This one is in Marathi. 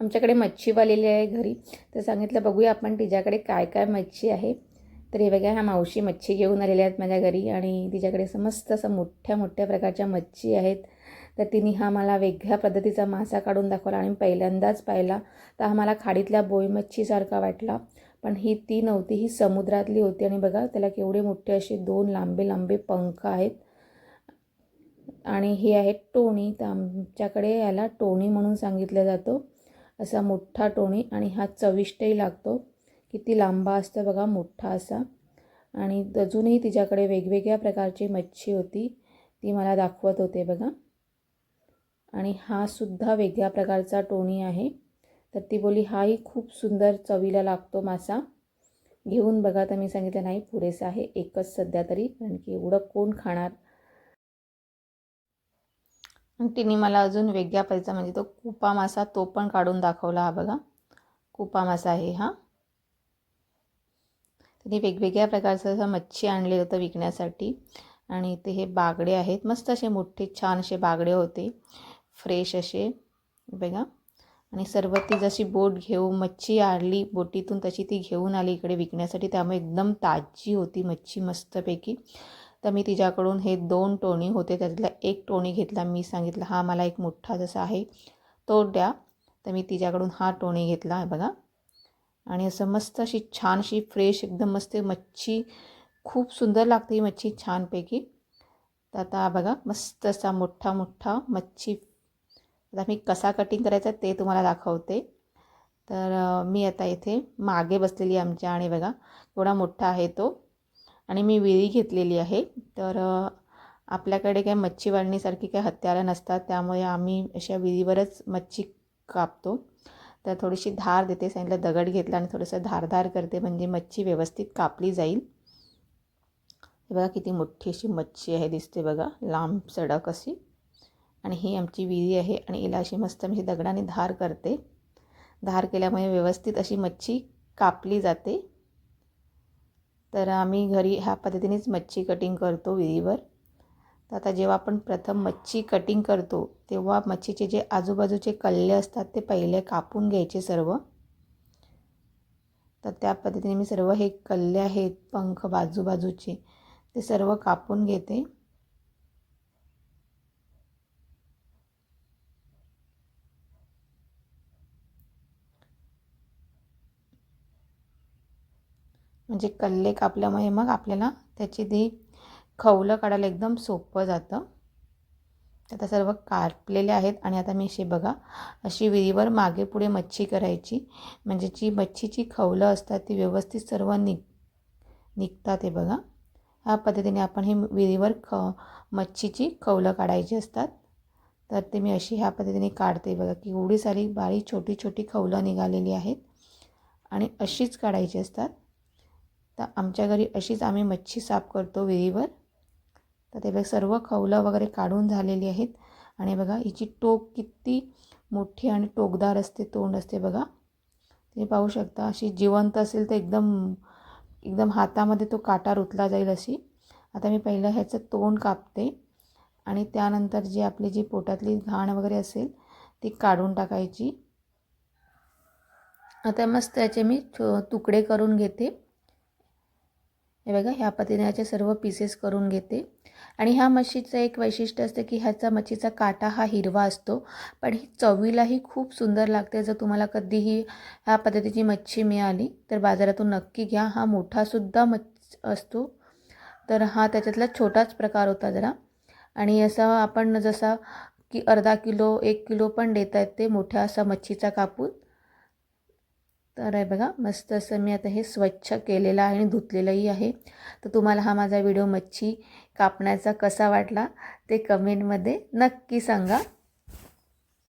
आमच्याकडे मच्छीवालेली आहे घरी. तर सांगितलं बघूया आपण तिच्याकडे काय काय मच्छी आहे. तर हे बघा ह्या मावशी मच्छी घेऊन आलेल्या आहेत माझ्या घरी आणि तिच्याकडे समस्त असं मोठ्या मोठ्या प्रकारच्या मच्छी आहेत. तर तिने हा मला वेगळ्या पद्धतीचा मासा काढून दाखवला आणि पहिल्यांदाच पाहिला. तर हा मला खाडीतल्या बोई मच्छीसारखा वाटला. पण ही ती नव्हती ही समुद्रातली होती आणि बघा त्याला केवढे मोठे असे दोन लांबे लांबे पंख आहेत. आणि हे आहे टोणी. तर आमच्याकडे याला टोणी म्हणून सांगितलं जातो. असा मोठा टोणी आणि हा चविष्टही लागतो. किती लांबा असतं बघा मोठा असा. आणि अजूनही तिच्याकडे वेगवेगळ्या प्रकारची मच्छी होती ती मला दाखवत होते बघा. आणि हा सुद्धा वेगळ्या प्रकारचा टोणी आहे. तर ती बोली हाही खूप सुंदर चवीला लागतो मासा. घेऊन बघा तर मी सांगितलं नाही पुरेसा आहे. एकच सध्या तरी कारण की एवढं कोण खाणार आणि तिने मला अजून वेगळ्या पैसा म्हणजे तो कुपा मासा तो पण काढून दाखवला हा बघा. कुपा मासा आहे हा. तिने वेगवेगळ्या प्रकारचं असं मच्छी आणलेलं होतं विकण्यासाठी. आणि ते हे बागडे आहेत. मस्त असे मोठे छान असे बागडे होते. फ्रेश असे बघा. आणि सर्व ती जशी बोट घेऊन मच्छी आणली बोटीतून तशी ती घेऊन आली इकडे विकण्यासाठी. त्यामुळे एकदम ताजी होती मच्छी मस्तपैकी. तर मी तिच्याकडून हे दोन टोणी होते त्यातला एक टोणी घेतला मी सांगितलं हा मला एक मोठा जसा आहे तो द्या. तर मी तिच्याकडून हा टोणी घेतला आहे बघा. आणि असं मस्त अशी छानशी फ्रेश एकदम मस्त मच्छी खूप सुंदर लागते ही मच्छी छानपैकी. तर आता बघा मस्त असा मोठा मोठा मच्छी. आता मी कसा कटिंग करायचा ते तुम्हाला दाखवते. तर मी आता इथे मागे बसलेली आमच्या आणि बघा एवढा मोठा आहे तो. आणि मी विळी घेतलेली आहे. तर आपल्याकडे काय मच्छी वाढणीसारखी काही हत्यारं नसतात त्यामुळे आम्ही अशा विळीवरच मच्छी कापतो. तर थोडीशी धार देते सांगितलं दगड घेतला आणि थोडंसं धारधार करते म्हणजे मच्छी व्यवस्थित कापली जाईल. हे बघा किती मोठी अशी मच्छी आहे दिसते बघा लांब सडक अशी. आणि ही आमची विहिरी आहे आणि हिला अशी मस्त म्हणजे दगडाने धार करते. धार केल्यामुळे व्यवस्थित अशी मच्छी कापली जाते. तर आम्ही घरी ह्या पद्धतीनेच मच्छी कटिंग करतो विहिरीवर. तर आता जेव्हा आपण प्रथम मच्छी कटिंग करतो तेव्हा मच्छीचे जे आजूबाजूचे कल्ले असतात ते पहिले कापून घ्यायचे सर्व. तर त्या पद्धतीने मी सर्व हे कल्ले आहेत पंख बाजूबाजूचे ते सर्व कापून घेते. म्हणजे कल्ले कापल्यामुळे मग आपल्याला त्याची ती खवलं काढायला एकदम सोपं जातं. आता सर्व कापलेले आहेत आणि आता मी अशी बघा अशी विहिरीवर मागे पुढे मच्छी करायची. म्हणजे जी मच्छीची खवलं असतात ती व्यवस्थित सर्व निघ निघतात हे बघा. ह्या पद्धतीने आपण ही विहिरीवर ख मच्छीची खवलं काढायची असतात. तर ते मी अशी ह्या पद्धतीने काढते बघा की एवढी सारी बारीक छोटी छोटी खवलं निघालेली आहेत. आणि अशीच काढायची असतात. तर आमच्या घरी अशीच आम्ही मच्छी साफ करतो विहिरीवर. तर ते बघ सर्व खवलं वगैरे काढून झालेली आहेत. आणि बघा हिची टोक किती मोठी आणि टोकदार असते तोंड असते बघा. तुम्ही पाहू शकता अशी जिवंत असेल तर एकदम एकदम हातामध्ये तो काटा रुतला जाईल अशी. आता मी पहिलं ह्याचं तोंड कापते आणि त्यानंतर जी आपली जी पोटातली घाण वगैरे असेल ती काढून टाकायची. आता मस्त त्याचे मी तुकडे करून घेते. हे बघा ह्या पद्धतीने ह्याचे सर्व पीसेस करून घेते. आणि ह्या मच्छीचं एक वैशिष्ट्य असतं की ह्याचा मच्छीचा काटा हा हिरवा असतो. पण ही चवीलाही खूप सुंदर लागते. जर तुम्हाला कधीही ह्या पद्धतीची मच्छी मिळाली तर बाजारातून नक्की घ्या. हा मोठासुद्धा मच्छ असतो. तर हा त्याच्यातला छोटाच प्रकार होता जरा. आणि असं आपण जसा की अर्धा किलो एक किलो पण देता येते मोठ्या असा मच्छीचा कापून. तर आहे बघा मस्त असं मी आता हे स्वच्छ केलेलं आहे आणि धुतलेलंही आहे. तर तुम्हाला हा माझा व्हिडिओ मच्छी कापण्याचा कसा वाटला ते कमेंटमध्ये नक्की सांगा.